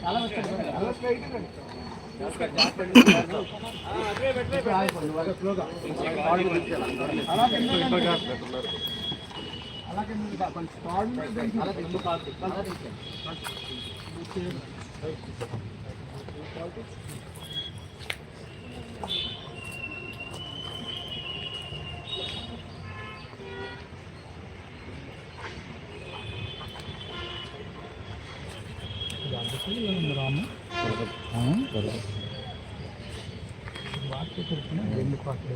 అలాగే అలాగే మహిళా సైడ్ ఇచ్చాను అటు అటు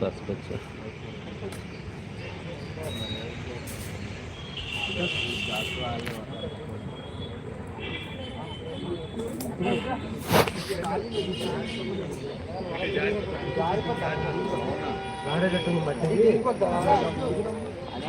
बस बच्चे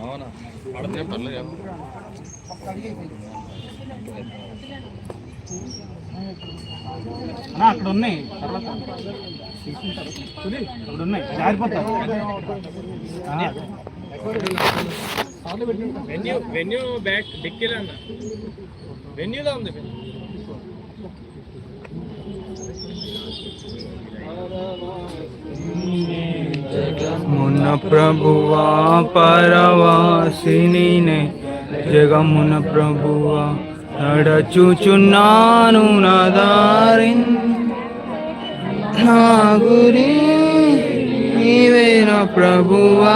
అవునా పడితే పర్లేదు అన్నా, అక్కడ ఉన్నాయి తర్వాత తీసుకుంటారు. చూడు, అక్కడ ఉన్నాయి జారిపోతాయి ఆ, వెన్యూ వెన్యూ బ్యాక్ డిక్కీలో అన్న. వెన్యూలో ఉంది. మున ప్రభువా పరవాసిని జగమున ప్రభువా నడచుచున్నాను నా నా గురి నీవే ప్రభువా.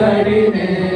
करिने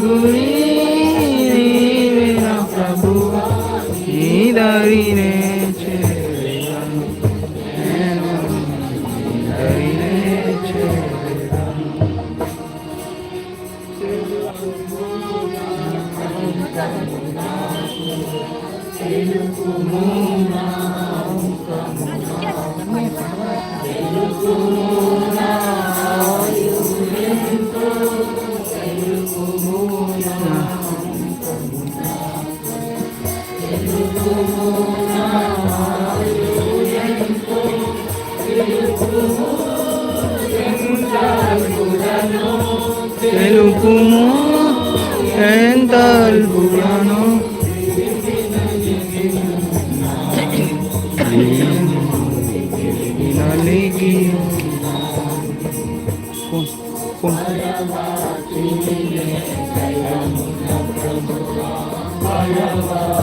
Guri. తెలుపుము ఎంత అల్పుగానో Obrigado,